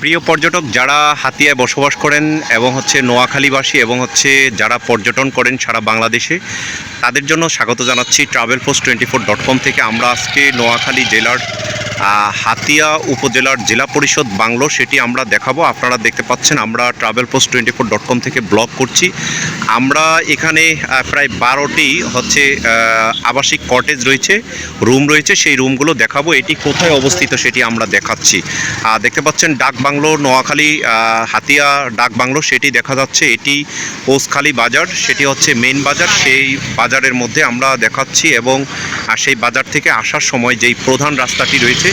প্রিয় পর্যটক যারা হাতিয়ায় বসবাস করেন এবং হচ্ছে নোয়াখালীবাসী এবং হচ্ছে যারা পর্যটন করেন সারা বাংলাদেশে, তাদের জন্য স্বাগত জানাচ্ছি travel post twenty four dot com থেকে। আমরা আজকে নোয়াখালী জেলার হাতিয়া উপজেলার জেলা পরিষদ বাংলো, সেটি আমরা দেখাবো। আপনারা দেখতে পাচ্ছেন, আমরা travel post twenty four dot com থেকে ব্লগ করছি। আমরা এখানে প্রায় বারোটি হচ্ছে আবাসিক কটেজ রয়েছে রুম রয়েছে, সেই রুমগুলো দেখাবো। এটি কোথায় অবস্থিত সেটি আমরা দেখাচ্ছি। দেখতে পাচ্ছেন, ডাক বাংলো, নোয়াখালী হাতিয়া ডাক বাংলো, সেটি দেখা যাচ্ছে। এটি ওসখালী বাজার, সেটি হচ্ছে মেন বাজার। সেই বাজারের মধ্যে আমরা দেখাচ্ছি এবং আহ, সেই বাজার থেকে আসার সময় যেই প্রধান রাস্তাটি রয়েছে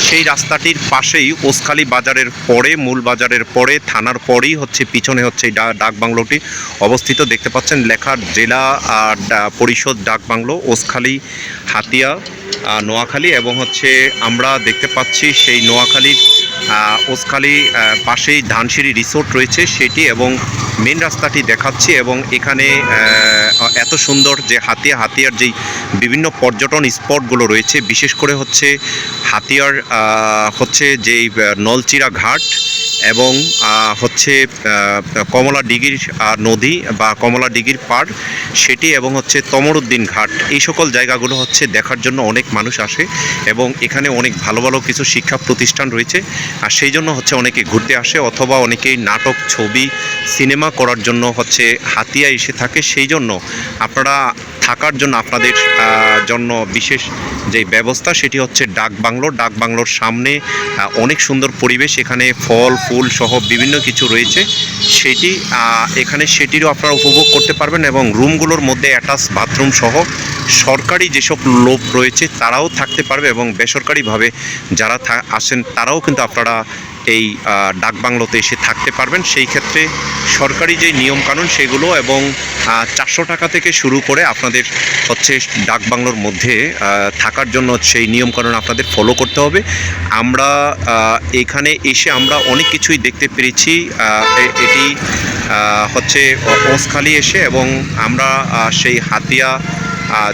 সেই রাস্তাটির পাশেই ওসখালী বাজারের পরে মূল বাজারের পরে থানার পরেই হচ্ছে পিছনে হচ্ছে ডাক বাংলোটি অবস্থিত। দেখতে পাচ্ছেন লেখার জেলা আর পরিষদ ডাক বাংলো ওসখালী হাতিয়া নোয়াখালী এবং হচ্ছে আমরা দেখতে পাচ্ছি সেই নোয়াখালীর ওসখালী পাশেই ধানসিঁড়ি রিসোর্ট রয়েছে সেটি এবং মেন রাস্তাটি দেখাচ্ছি এবং এখানে এত সুন্দর যে হাতিয়া হাতিয়ার যেই বিভিন্ন পর্যটন স্পটগুলো রয়েছে, বিশেষ করে হচ্ছে হাতিয়ার হচ্ছে যেই নলচিরা ঘাট এবং হচ্ছে কমলা ডিগির নদী বা কমলা ডিগির পাড় সেটি এবং হচ্ছে তমরুদ্দিন ঘাট। এই সকল জায়গাগুলো হচ্ছে দেখার জন্য অনেক মানুষ আসে এবং এখানে অনেক ভালো ভালো কিছু শিক্ষা প্রতিষ্ঠান রয়েছে। আর সেই জন্য হচ্ছে অনেকে ঘুরতে আসে অথবা অনেকেই নাটক, ছবি, সিনেমা করার জন্য হচ্ছে হাতিয়া এসে থাকে। সেই জন্য আপনারা থাকার জন্য আপনাদের জন্য বিশেষ যে ব্যবস্থা সেটি হচ্ছে ডাক বাংলো। ডাক বাংলোর সামনে অনেক সুন্দর পরিবেশ, এখানে ফল, ফুল সহ বিভিন্ন কিছু রয়েছে। সেটি এখানে সেটিরও আপনারা উপভোগ করতে পারবেন এবং রুমগুলোর মধ্যে অ্যাটাচ বাথরুম সহ সরকারি যেসব লোক রয়েছে তারাও থাকতে পারবে এবং বেসরকারিভাবে যারা আসেন তারাও কিন্তু আপনারা এই ডাকবাংলোতে এসে থাকতে পারবেন। সেই ক্ষেত্রে সরকারি যে নিয়মকানুন সেগুলো এবং চারশো টাকা থেকে শুরু করে আপনাদের হচ্ছে ডাকবাংলোর মধ্যে থাকার জন্য সেই নিয়মকানুন আপনাদের ফলো করতে হবে। আমরা এখানে এসে আমরা অনেক কিছুই দেখতে পেরেছি। এটি হচ্ছে ওসখালি এসে এবং আমরা সেই হাতিয়া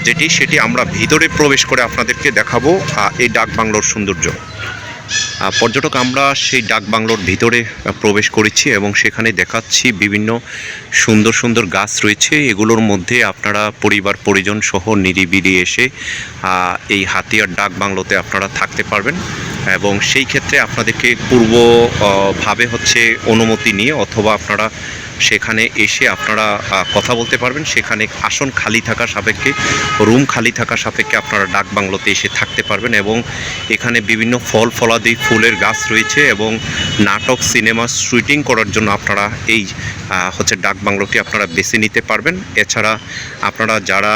যেটি সেটি আমরা ভিতরে প্রবেশ করে আপনাদেরকে দেখাবো এই ডাকবাংলোর সৌন্দর্য। আহ, পর্যটক, আমরা সেই ডাক বাংলোর ভিতরে প্রবেশ করেছি এবং সেখানে দেখাচ্ছি বিভিন্ন সুন্দর সুন্দর গাছ রয়েছে। এগুলোর মধ্যে আপনারা পরিবার, পরিজন সহ নিরিবিলি এসে এই হাতিয়ার ডাক বাংলোতে আপনারা থাকতে পারবেন। এবং সেই ক্ষেত্রে আপনাদেরকে পূর্ব ভাবে হচ্ছে অনুমতি নিয়ে অথবা আপনারা সেখানে এসে আপনারা কথা বলতে পারবেন। সেখানে আসন খালি থাকা সাপেক্ষে, রুম খালি থাকা সাপেক্ষে আপনারা ডাক বাংলোতে এসে থাকতে পারবেন এবং এখানে বিভিন্ন ফল ফলাদি, ফুলের গাছ রয়েছে এবং নাটক, সিনেমা শুটিং করার জন্য আপনারা এই হচ্ছে ডাক বাংলোটি আপনারা বেছে নিতে পারবেন। এছাড়া আপনারা যারা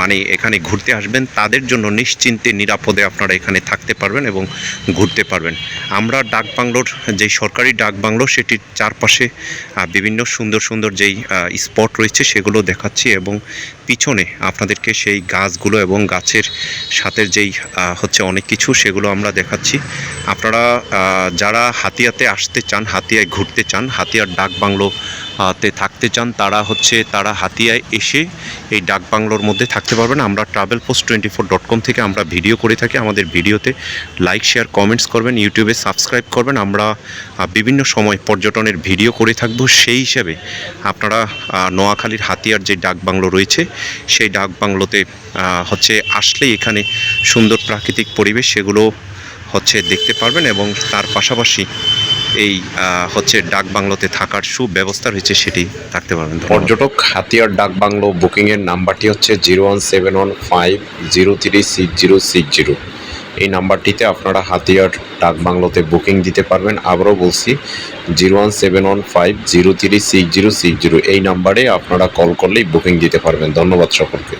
মানে এখানে ঘুরতে আসবেন, তাদের জন্য নিশ্চিন্তে, নিরাপদে আপনারা এখানে থাকতে পারবেন এবং ঘুরতে পারবেন। আমরা ডাক বাংলোর যে সরকারি ডাক বাংলো, সেটির চারপাশে বিভিন্ন সুন্দর সুন্দর যেই স্পট রয়েছে, সেগুলো দেখাচ্ছি এবং পিছনে আপনাদেরকে সেই গাছগুলো এবং গাছের সাথে যেই হচ্ছে অনেক কিছু, সেগুলো আমরা দেখাচ্ছি। আপনারা যারা হাতিয়াতে আসতে চান, হাতিয়ায় ঘুরতে চান, হাতিয়ার ডাক বাংলো তে থাকতে চান, তারা হচ্ছে, তারা হাতিয়ায় এসে এই ডাক বাংলোর মধ্যে থাকতে পারবেন। আমরা travel post twenty four dot com থেকে আমরা ভিডিও করে থাকি। আমাদের ভিডিওতে লাইক শেয়ার কমেন্টস করবেন ইউটিউবে সাবস্ক্রাইব করবেন। আমরা বিভিন্ন সময় পর্যটনের ভিডিও করে থাকব। সেই হিসাবে আপনারা নোয়াখালীর হাতিয়ার যে ডাক বাংলো রয়েছে, সেই ডাক বাংলোতে হচ্ছে আসলে এখানে সুন্দর প্রাকৃতিক পরিবেশ, সেগুলো হচ্ছে দেখতে পারবেন এবং তার পাশাপাশি এই হচ্ছে ডাক বাংলোতে থাকার সুব্যবস্থা রয়েছে সেটি থাকতে পারবেন। পর্যটক হাতিয়ার ডাক বাংলো বুকিংয়ের নাম্বারটি হচ্ছে zero one seven one five zero three six zero six zero. এই নাম্বারটিতে আপনারা হাতিয়ার ডাক বাংলোতে বুকিং দিতে পারবেন। আবারও বলছি, zero one seven one five zero three six zero six zero. এই নাম্বারে আপনারা কল করলেই বুকিং দিতে পারবেন। ধন্যবাদ সকলকে।